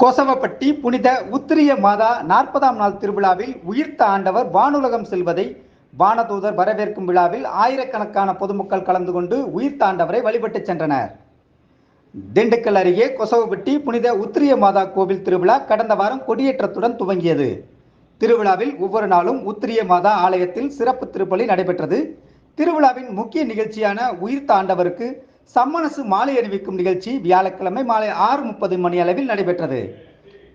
கொசவப்பட்டி புனித உத்திரிய மாதா நாற்பதாம் நாள் திருவிழாவில் உயிர்த்த ஆண்டவர் வானுலகம் செல்வதை வானதூதர் வரவேற்கும் விழாவில் ஆயிரக்கணக்கான பொதுமக்கள் கலந்து கொண்டு உயிர்த்த ஆண்டவரை வழிபட்டுச் சென்றனர். திண்டுக்கல் அருகே கொசவப்பட்டி புனித உத்திரிய மாதா கோவில் திருவிழா கடந்த வாரம் கொடியேற்றத்துடன் துவங்கியது. திருவிழாவில் ஒவ்வொரு நாளும் உத்திரிய மாதா ஆலயத்தில் சிறப்பு திருப்பலி நடைபெற்றது. திருவிழாவின் முக்கிய நிகழ்ச்சியான உயிர்த்த ஆண்டவருக்கு சம்மனசு மாலை அணிவிக்கும் நிகழ்ச்சி வியாழக்கிழமை மாலை ஆறு முப்பது மணி அளவில் நடைபெற்றது.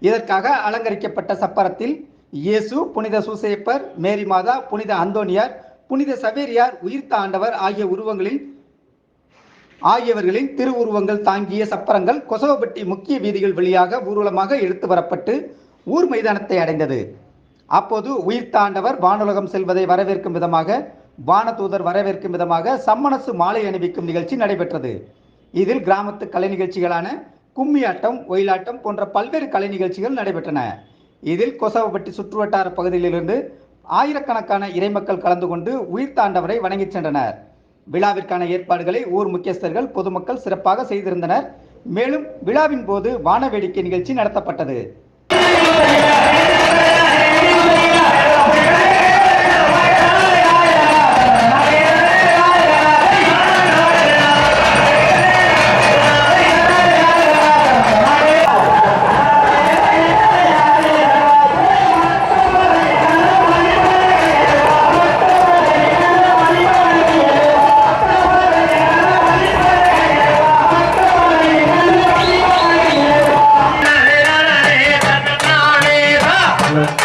இதற்காக அலங்கரிக்கப்பட்ட சப்பரத்தில் இயேசு புனித சூசையப்பர் மேரி மாதா புனித அந்தோனியார் புனித சவேரியார் உயிர்த்த ஆண்டவர் ஆகிய உருவங்களில் ஆகியவர்களின் திருவுருவங்கள் தாங்கிய சப்பரங்கள் கொசவப்பட்டி முக்கிய வீதிகள் வழியாக ஊர்வலமாக எடுத்து வரப்பட்டு ஊர் மைதானத்தை அடைந்தது. அப்போது உயிர்த்தாண்டவர் வானுலகம் செல்வதை வரவேற்கும் விதமாக வானதூதர் வரவேற்கும் விதமாக சம்மனசு மாலை அணிவிக்கும் நிகழ்ச்சி நடைபெற்றது. இதில் கிராமத்து கலை நிகழ்ச்சிகளான கும்மியாட்டம் ஒயிலாட்டம் போன்ற பல்வேறு கலை நிகழ்ச்சிகள் நடைபெற்றன. இதில் கொசவப்பட்டி சுற்றுவட்டார பகுதியிலிருந்து ஆயிரக்கணக்கான இறைமக்கள் கலந்து கொண்டு உயிர் தாண்டவரை வணங்கிச் சென்றனர். விழாவிற்கான ஏற்பாடுகளை ஊர் முக்கியஸ்தர்கள் பொதுமக்கள் சிறப்பாக செய்திருந்தனர். மேலும் விழாவின் போது வான வேடிக்கை நிகழ்ச்சி நடத்தப்பட்டது. আমরা